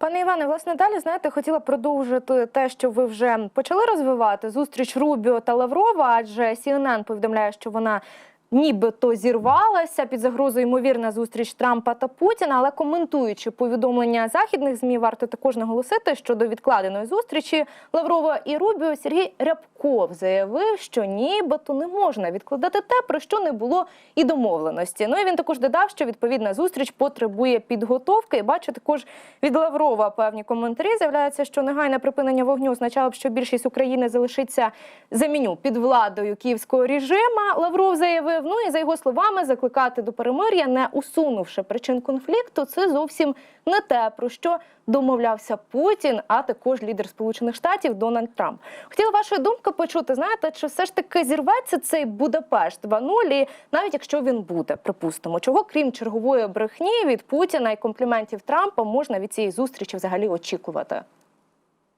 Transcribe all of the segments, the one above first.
Пане Іване, власне, далі знаєте, хотіла продовжити те, що ви вже почали розвивати зустріч Рубіо та Лаврова, адже CNN повідомляє, що вона. Нібито зірвалася під загрозою ймовірна зустріч Трампа та Путіна. Але коментуючи повідомлення західних змі, варто також наголосити, що до відкладеної зустрічі Лаврова і Рубіо Сергій Рябков заявив, що нібито не можна відкладати те, про що не було і домовленості. Ну і він також додав, що відповідна зустріч потребує підготовки. І бачу також від Лаврова певні коментарі. З'являється, що негайне припинення вогню означало б, що більшість України залишиться за меню під владою київського режима. Лавров заявив. Ну і за його словами, закликати до перемир'я, не усунувши причин конфлікту, це зовсім не те, про що домовлявся Путін, а також лідер Сполучених Штатів Дональд Трамп. Хотіла вашої думки почути. Знаєте, чи все ж таки зірветься цей Будапешт 2.0, і навіть якщо він буде, припустимо, чого крім чергової брехні від Путіна і компліментів Трампа можна від цієї зустрічі взагалі очікувати?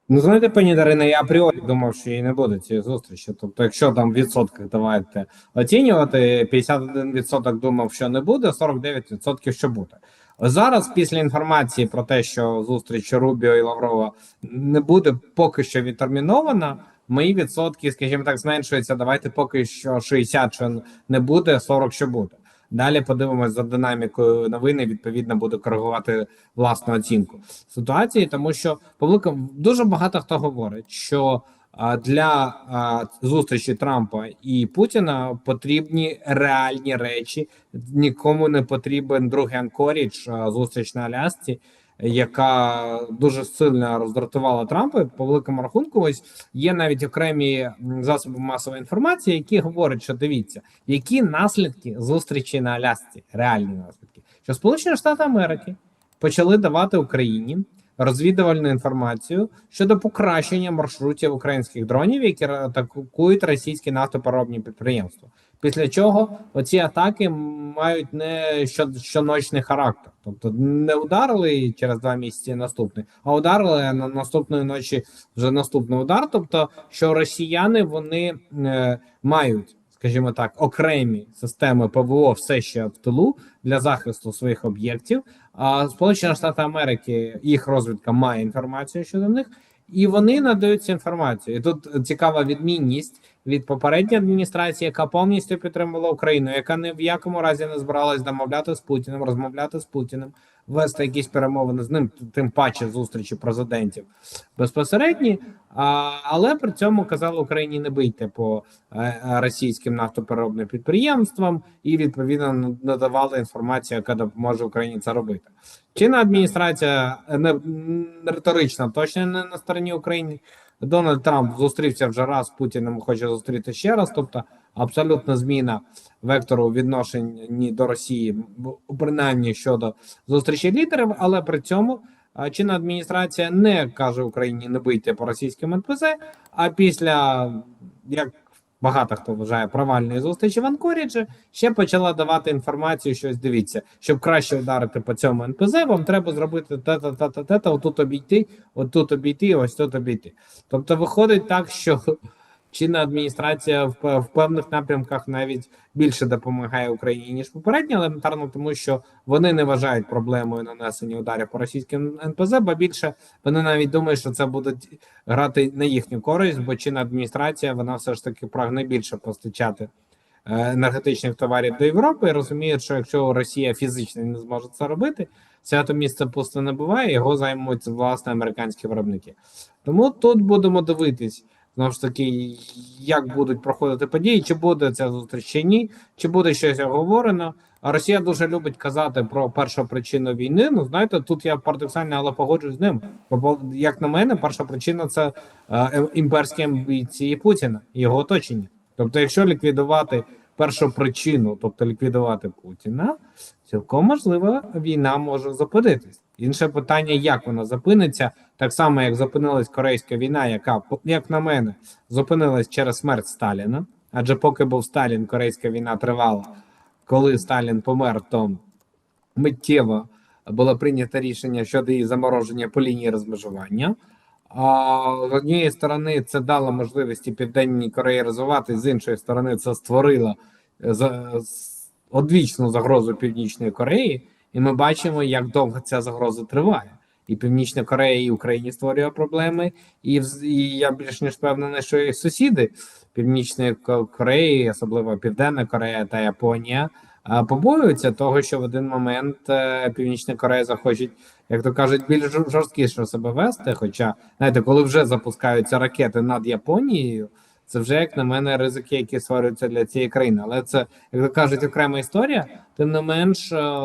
Ну, знаєте, пані Дарина, я апріорі думав, що її не буде цієї зустрічі. Тобто, якщо там в відсотках давайте оцінювати, 51% думав, що не буде, 49% що буде. Зараз, після інформації про те, що зустріч Рубіо і Лаврова не буде поки що відтермінована, мої відсотки, скажімо так, зменшуються. Давайте поки що 60, що не буде, 40, що буде. Далі подивимось за динамікою новини. Відповідно, буде коригувати власну оцінку ситуації, тому що публіка дуже багато хто говорить, що для зустрічі Трампа і Путіна потрібні реальні речі. Нікому не потрібен другий анкоріч зустріч на Алясці, яка дуже сильно роздратувала Трампа. По великому рахунку, ось є навіть окремі засоби масової інформації, які говорять, що дивіться, які наслідки зустрічі на Алясці, реальні наслідки, що Сполучені Штати Америки почали давати Україні розвідувальну інформацію щодо покращення маршрутів українських дронів, які атакують російські нафтопереробні підприємства. Після чого оці атаки мають не що, щоночний характер, тобто не ударили через два місяці наступний, а ударили на наступної ночі вже наступний удар. Тобто, що росіяни вони е, мають, скажімо так, окремі системи ПВО все ще в тилу для захисту своїх об'єктів. А Сполучені Штати Америки їх розвідка має інформацію щодо них, і вони надають цю інформацію. І тут цікава відмінність від попередньої адміністрації, яка повністю підтримувала Україну, яка ні в якому разі не збиралась домовляти з Путіним, розмовляти з Путіним, вести якісь перемовини з ним, тим паче зустрічі президентів безпосередні. А, але при цьому казали Україні не бийте по е, російським нафтопереробним підприємствам і відповідно надавали інформацію, яка допоможе Україні це робити. Чинна адміністрація не, не риторична, точно не на стороні України. Дональд Трамп зустрівся вже раз з Путіним, хоче зустріти ще раз. Тобто абсолютна зміна вектору відношень до Росії, принаймні щодо зустрічі лідерів, але при цьому чинна адміністрація не каже Україні не бийте по російським НПЗ. А після як багато хто вважає провальної зустрічі в Анкоріджі, ще почала давати інформацію, що ось дивіться, щоб краще вдарити по цьому НПЗ, вам треба зробити те-та, те-та, те-та, отут обійти, отут обійти, ось тут обійти. Тобто виходить так, що чинна адміністрація в, в певних напрямках навіть більше допомагає Україні ніж попередня, елементарно тому, що вони не вважають проблемою нанесення ударів по російським НПЗ, бо більше вони навіть думають, що це буде грати на їхню користь, бо чинна адміністрація вона все ж таки прагне більше постачати е, енергетичних товарів до Європи і розуміє, що якщо Росія фізично не зможе це робити, свято місце пусто не буває, його займуть власне американські виробники. Тому тут будемо дивитись. Знову ж таки, як будуть проходити події, чи буде ця зустріч чи ні, чи буде щось оговорено. А Росія дуже любить казати про першу причину війни. Ну знаєте, тут я парадоксально, але погоджуюсь з ним. Бо як на мене, перша причина це е, імперські амбіції Путіна його оточення. Тобто, якщо ліквідувати першу причину, тобто ліквідувати Путіна, цілком можливо, війна може зупинитись. Інше питання, як вона зупиниться, так само як зупинилась корейська війна, яка, як на мене, зупинилась через смерть Сталіна. Адже поки був Сталін, корейська війна тривала. Коли Сталін помер, то миттєво було прийнято рішення щодо її замороження по лінії розмежування. А з однієї сторони це дало можливості Південній Кореї розвиватися, з іншої сторони, це створило одвічну загрозу Північної Кореї, і ми бачимо, як довго ця загроза триває. і Північна Корея, і Україні створює проблеми. І, і я більш ніж впевнений, що і сусіди Північної Кореї, особливо Південна Корея та Японія, побоюються того, що в один момент е, Північна Корея захоче, як то кажуть, більш жорсткіше себе вести. Хоча, знаєте, коли вже запускаються ракети над Японією, це вже, як на мене, ризики, які створюються для цієї країни. Але це, як кажуть, окрема історія. Тим не менш, е,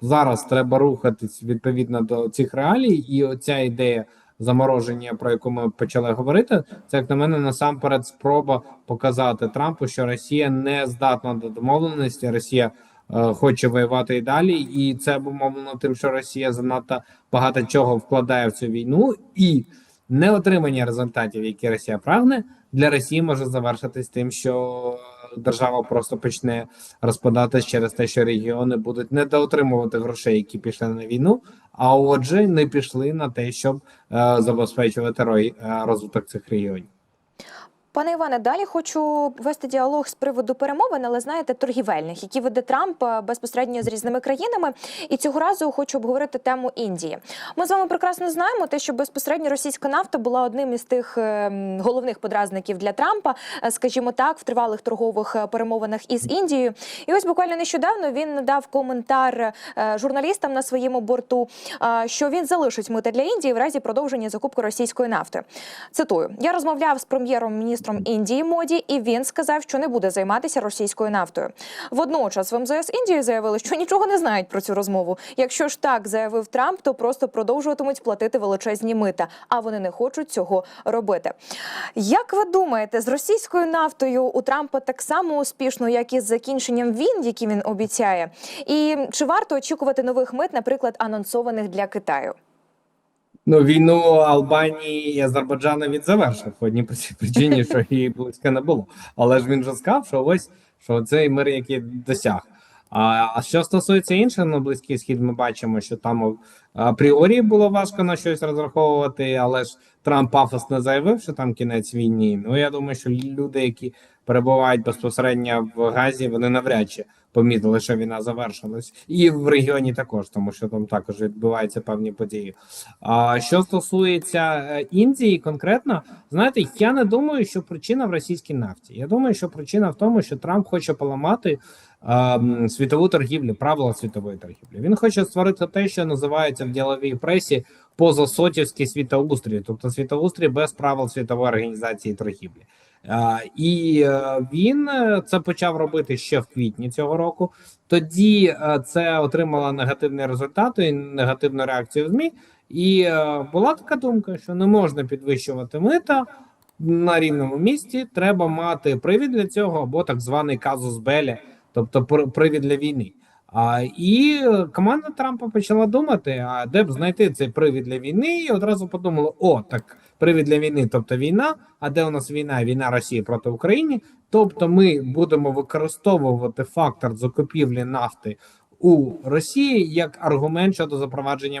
зараз треба рухатись відповідно до цих реалій, і оця ідея замороження, про яку ми почали говорити, це як на мене насамперед спроба показати Трампу, що Росія не здатна до домовленості. Росія е, хоче воювати і далі, і це обумовлено тим, що Росія занадто багато чого вкладає в цю війну, і неотримання результатів, які Росія прагне, для Росії може завершитись тим, що держава просто почне розпадатись через те, що регіони будуть недоотримувати грошей, які пішли на війну, а отже, не пішли на те, щоб е, забезпечувати е, розвиток цих регіонів. Пане Іване, далі хочу вести діалог з приводу перемовин, але знаєте, торгівельних, які веде Трамп е, безпосередньо з різними країнами. І цього разу хочу обговорити тему Індії. Ми з вами прекрасно знаємо те, що безпосередньо російська нафта була одним із тих е, головних подразників для Трампа, е, скажімо так, в тривалих торгових перемовинах із Індією. І ось буквально нещодавно він дав коментар журналістам на своєму борту, що він залишить мита для Індії в разі продовження закупки російської нафти. Цитую: я розмовляв з прем'єром-міністром Індії Моді, і він сказав, що не буде займатися російською нафтою. Водночас в МЗС Індії заявили, що нічого не знають про цю розмову. Якщо ж так заявив Трамп, то просто продовжуватимуть платити величезні мита, а вони не хочуть цього робити. Як ви думаєте, з російською нафтою у Трампа так само успішно, як і з закінченням війн, які він обіцяє? І чи варто очікувати нових мит, наприклад, анонсованих для Китаю? Ну, війну Албанії і Азербайджана він завершив по одній причині, що її близько не було. Але ж він вже сказав, що ось що цей мир, який досяг. А, що стосується інших на близький схід, ми бачимо, що там апріорі було важко на щось розраховувати, але ж Трамп пафосно заявив, що там кінець війни. Ну я думаю, що люди, які перебувають безпосередньо в Газі, вони навряд чи помітили, що війна завершилась, і в регіоні також, тому що там також відбуваються певні події. А що стосується е, Індії, конкретно, знаєте, я не думаю, що причина в російській нафті. Я думаю, що причина в тому, що Трамп хоче поламати ем, світову торгівлю, правила світової торгівлі. Він хоче створити те, що називається в діловій пресі позасотівський світоустрій, тобто світоустрій без правил світової організації торгівлі. І е, він е, це почав робити ще в квітні цього року. Тоді е, це отримало негативні результати і негативну реакцію в ЗМІ. І була така думка, що не можна підвищувати мита на рівному місці. Треба мати привід для цього або так званий казус белі, тобто пр- привід для війни. І команда Трампа почала думати: а де б знайти цей привід для війни, і одразу подумала: о, так привід для війни, тобто війна. А де у нас війна? Війна Росії проти України. Тобто, ми будемо використовувати фактор закупівлі нафти у Росії як аргумент щодо запровадження мит.